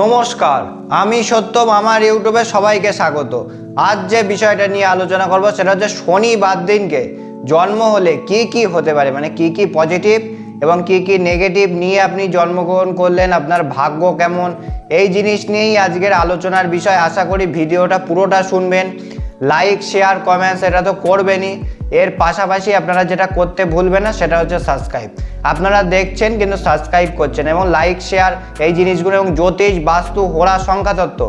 নমস্কার, আমি সত্যম, আমার ইউটিউবে সবাইকে স্বাগত। আজ যে বিষয়টা নিয়ে আলোচনা করব সেটা হচ্ছে শনিবার দিনকে জন্ম হলে কি কি হতে পারে মানে কি কি পজিটিভ এবং কি কি নেগেটিভ নিয়ে আপনি জন্মগ্রহণ করলেন, আপনার ভাগ্য কেমন? এই জিনিস নিয়েই আজকের আলোচনার বিষয়। আশা করি ভিডিওটা পুরোটা শুনবেন। লাইক শেয়ার কমেন্টস এটা তো করবেনই। এর পাশাপাশি আপনারা যেটা করতে ভুলবেন না, সেটা হচ্ছে সাবস্ক্রাইব আপনারা দেখছেন কিন্তু সাবস্ক্রাইব করছেন এবং লাইক শেয়ার এই জিনিসগুলো এবং জ্যোতিষ, বাস্তু হোরা সংখ্যাতত্ত্ব,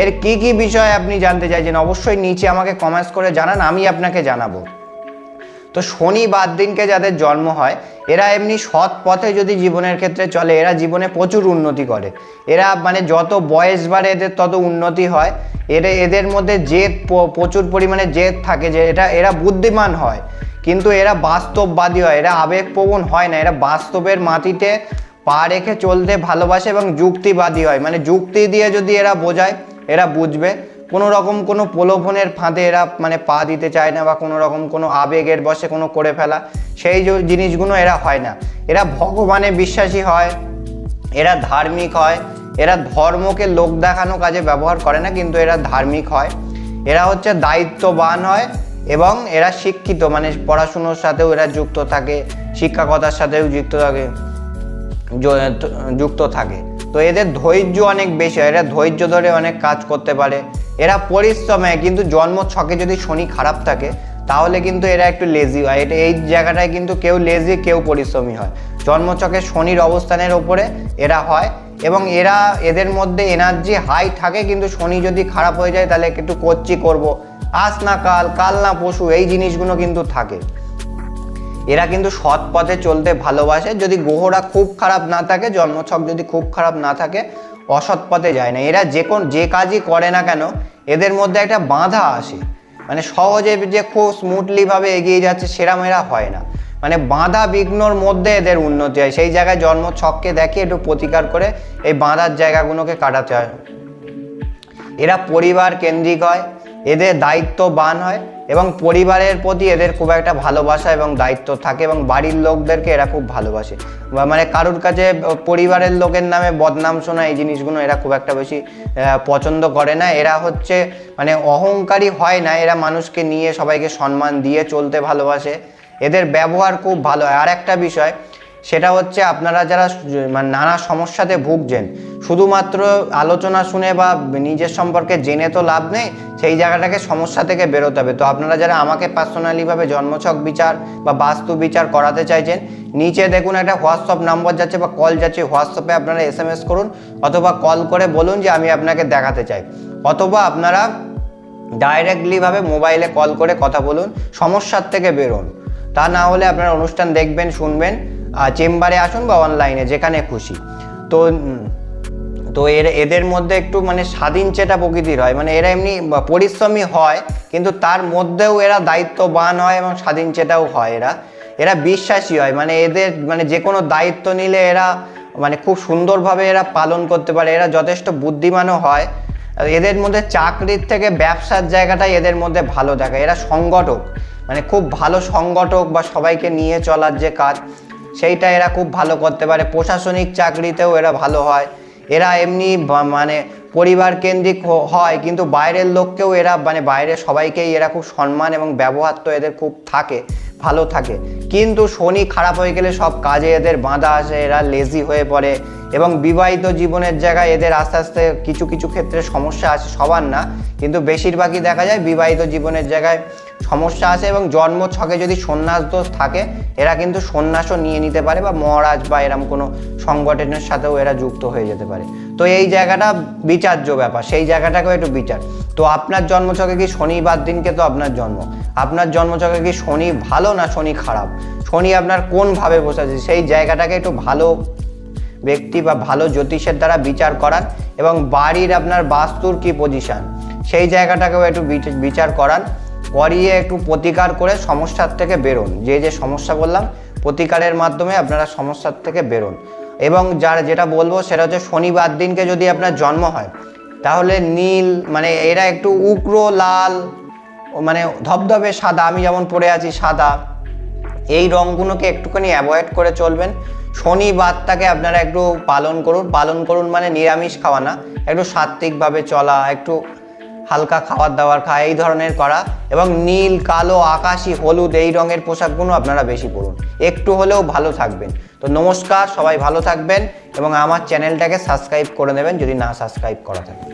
এর কি কি বিষয়ে আপনি জানতে চাইছেন, অবশ্যই নিচে আমাকে কমেন্টস করে জানান, আমি আপনাকে জানাব। তো শনিবার দিনকে যাদের জন্ম হয়, এরা এমনি সৎ পথে যদি জীবনের ক্ষেত্রে চলে, এরা জীবনে প্রচুর উন্নতি করে। এরা মানে যত বয়স বাড়ে এদের তত উন্নতি হয়। এরা এদের মধ্যে জেদ প্রচুর পরিমাণে জেদ থাকে যে এটা, এরা বুদ্ধিমান হয়। কিন্তু এরা বাস্তববাদী হয়, এরা আবেগপ্রবণ হয় না। এরা বাস্তবের মাটিতে পা রেখে চলতে ভালোবাসে এবং যুক্তিবাদী হয়। মানে যুক্তি দিয়ে যদি এরা বোঝায়, এরা বুঝবে। কোনো রকম কোনো প্রলোভনের ফাঁদে এরা মানে পা দিতে চায় না বা কোনো রকম কোনো আবেগের বসে কোনো করে ফেলা, সেই জিনিসগুলো এরা হয় না। এরা ভগবানে বিশ্বাসী হয়, এরা ধার্মিক হয়, এরা ধর্মকে লোক দেখানো কাজে ব্যবহার করে না, কিন্তু এরা ধার্মিক হয়। এরা হচ্ছে দায়িত্ববান হয় এবং এরা শিক্ষিত মানে পড়াশুনোর সাথেও এরা যুক্ত থাকে, শিক্ষাকতার সাথেও যুক্ত থাকে যুক্ত থাকে। তো এদের ধৈর্য অনেক বেশি হয়, এরা ধৈর্য ধরে অনেক কাজ করতে পারে। এরা পরিশ্রমে, কিন্তু জন্ম ছকে যদি শনি খারাপ থাকে, তাহলে কিন্তু এরা একটু লেজি হয়। এটা এই জায়গাটায় কিন্তু কেউ লেজি কেউ পরিশ্রমী হয়। জন্মছকে শনির অবস্থানের ওপরে এরা হয় এবং এরা এদের মধ্যে এনার্জি হাই থাকে, কিন্তু শনি যদি খারাপ হয়ে যায়, তাহলে একটু কচ্ছি করব। আজ না কাল কাল না পশু এই জিনিসগুলো কিন্তু থাকে। এরা কিন্তু সৎ পথে চলতে ভালোবাসে। যদি গ্রহরা খুব খারাপ না থাকে, জন্মছক যদি খুব খারাপ না থাকে, অসৎ পথে যায় না। এরা যে কোন যে কাজই করে না কেন, এদের মধ্যে একটা বাঁধা আসে। মানে সহজে যে খুব স্মুথলিভাবে এগিয়ে যাচ্ছে, সেরাম এরা হয় না। মানে বাঁধা বিঘ্নর মধ্যে এদের উন্নতি হয়। সেই জায়গায় জন্মছককে দেখে একটু প্রতিকার করে এই বাঁধার জায়গাগুলোকে কাটাতে হয়। এরা পরিবার কেন্দ্রিক হয় এদের দায়িত্ববান হয় এবং পরিবারের প্রতি এদের খুব একটা ভালোবাসা এবং দায়িত্ব থাকে এবং বাড়ির লোকদেরকে এরা খুব ভালোবাসে। মানে কারোর কাছে পরিবারের লোকের নামে বদনাম শোনা এই জিনিসগুলো এরা খুব একটা বেশি পছন্দ করে না। এরা হচ্ছে মানে অহংকারী হয় না, এরা মানুষকে নিয়ে সবাইকে সম্মান দিয়ে চলতে ভালোবাসে। এদের ব্যবহার খুব ভালো হয়। আর একটা বিষয় সেটা হচ্ছে আপনারা যারা মানে নানা সমস্যাতে ভুগছেন, শুধুমাত্র আলোচনা শুনে বা নিজের সম্পর্কে জেনে তো লাভ নেই, সেই জায়গাটাকে সমস্যা থেকে বেরোতে হবে। তো আপনারা যারা আমাকে পার্সোনালিভাবে জন্মছক বিচার বা বাস্তু বিচার করাতে চাইছেন, নিচে দেখুন একটা হোয়াটসঅ্যাপ নাম্বার যাচ্ছে বা কল যাচ্ছে হোয়াটসঅ্যাপে আপনারা এস করুন অথবা কল করে বলুন যে আমি আপনাকে দেখাতে চাই। অথবা আপনারা ডাইরেক্টলিভাবে মোবাইলে কল করে কথা বলুন, সমস্যার থেকে বেরোন। তা না হলে আপনারা অনুষ্ঠান দেখবেন, শুনবেন চেম্বারে আসুন বা অনলাইনে যেখানে খুশি। তো তো এর, এদের মধ্যে একটু মানে স্বাধীন চেটা প্রকৃতির হয়। মানে এরা এমনি পরিশ্রমী হয়, কিন্তু তার মধ্যেও এরা দায়িত্ববান হয় এবং স্বাধীন চেটাও হয় এরা। এরা বিশ্বাসী হয়। মানে এদের মানে যে কোনো দায়িত্ব নিলে এরা মানে খুব সুন্দরভাবে এরা পালন করতে পারে। এরা যথেষ্ট বুদ্ধিমানও হয়। এদের মধ্যে চাকরির থেকে ব্যবসার জায়গাটাই এদের মধ্যে ভালো দেখা এরা সংগঠক। মানে খুব ভালো সংগঠক বা সবাইকে নিয়ে চলার যে কাজ সেইটা এরা খুব ভালো করতে পারে। প্রশাসনিক চাকরিতেও এরা ভালো হয়। এরা এমনি মানে পরিবার কেন্দ্রিক হয়, কিন্তু বাইরের লোককেও এরা মানে বাইরের সবাইকেই এরা খুব সম্মান এবং ব্যবহার তো এদের খুব থাকে, ভালো থাকে। কিন্তু শনি খারাপ হয়ে গেলে সব কাজে এদের বাঁধা আসে, এরা লেজি হয়ে পড়ে এবং বিবাহিত জীবনের জায়গায় এদের আস্তে আস্তে কিছু কিছু ক্ষেত্রে সমস্যা আছে সবার না। কিন্তু বেশিরভাগই দেখা যায় বিবাহিত জীবনের জায়গায় সমস্যা আছে এবং জন্ম ছকে যদি সন্ন্যাস দোষ থাকে, এরা কিন্তু সন্ন্যাসও নিয়ে নিতে পারে বা মহারাজ বা এরম কোনো সংগঠনের সাথেও এরা যুক্ত হয়ে যেতে পারে। তো এই জায়গাটা বিচার্য ব্যাপার, সেই জায়গাটাকেও একটু বিচার। তো আপনার জন্মছকে কি শনিবার দিনকে তো আপনার জন্ম। আপনার জন্মছকে কি শনি ভালো না শনি খারাপ? শনি আপনার কোন ভাবে বসে আছে সেই জায়গাটাকে একটু ভালো ব্যক্তি বা ভালো জ্যোতিষের দ্বারা বিচার করান এবং বাড়ির আপনার বাস্তুর কি পজিশন সেই জায়গাটাকেও একটু বিচ- বিচার করান। করিয়ে একটু প্রতিকার করে সমস্যার থেকে বেরোন। যে যে সমস্যা বললাম, প্রতিকারের মাধ্যমে আপনারা সমস্যার থেকে বেরোন। এবং যার যেটা বলব সেটা হচ্ছে শনিবার দিনকে যদি আপনার জন্ম হয়, তাহলে নীল মানে এরা একটু উগ্র, লাল মানে ধবধবে সাদা, আমি যেমন পরে আছি সাদা, এই রঙগুলোকে একটুখানি অ্যাভয়েড করে চলবেন। শনিবারটাকে আপনারা একটু পালন করুন। পালন করুন মানে নিরামিষ খাওয়া না, একটু সাত্ত্বিকভাবে চলা, একটু হালকা খাবার দাবার খায়, এই ধরনের করা। এবং নীল, কালো, আকাশি, হলুদ, এই রঙের পোশাকগুলো আপনারা বেশি পরুন। একটু হলেও ভালো থাকবেন। তো নমস্কার, সবাই ভালো থাকবেন এবং আমার চ্যানেলটাকে সাবস্ক্রাইব করে নেবেন যদি না সাবস্ক্রাইব করা থাকে।